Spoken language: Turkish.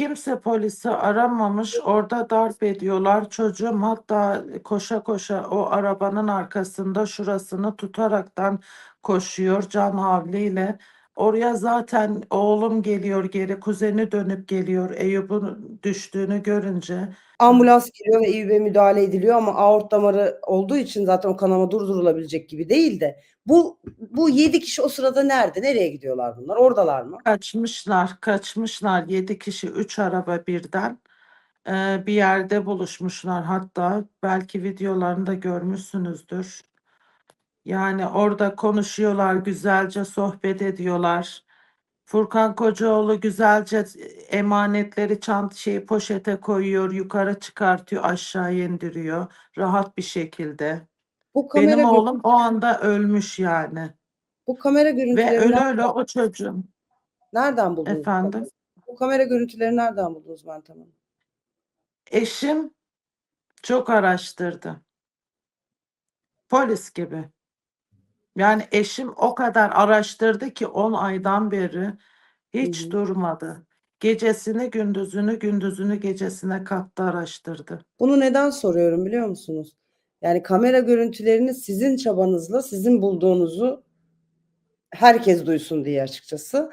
Kimse polisi aramamış. Orada darp ediyorlar. Çocuğum hatta koşa koşa o arabanın arkasında şurasını tutaraktan koşuyor can havliyle. Oraya zaten oğlum geliyor geri. Kuzeni dönüp geliyor Eyüp'ün düştüğünü görünce. Ambulans geliyor ve Eyüp'e müdahale ediliyor ama aort damarı olduğu için zaten o kanama durdurulabilecek gibi değil de bu bu 7 kişi o sırada nerede? Nereye gidiyorlar bunlar? Oradalar mı? Kaçmışlar, kaçmışlar. Yedi kişi, üç araba birden bir yerde buluşmuşlar. Hatta belki videolarını da görmüşsünüzdür. Yani orada konuşuyorlar, güzelce sohbet ediyorlar. Furkan Kocaoğlu güzelce emanetleri çant şeyi poşete koyuyor, yukarı çıkartıyor, aşağı indiriyor rahat bir şekilde. Bu kamera Benim gö- oğlum o anda ölmüş yani. bu kamera Ve görüntülerini öyle öyle o çocuğum. nereden buldunuz? bu Efendim? Bu kamera görüntüleri nereden buldunuz Meltem Hanım? Eşim çok araştırdı. Polis gibi. Yani eşim o kadar araştırdı ki 10 aydan beri hiç Hı durmadı. Gecesini gündüzünü, gündüzünü gecesine kattı araştırdı. Bunu neden soruyorum biliyor musunuz? Yani kamera görüntülerini sizin çabanızla sizin bulduğunuzu herkes duysun diye açıkçası.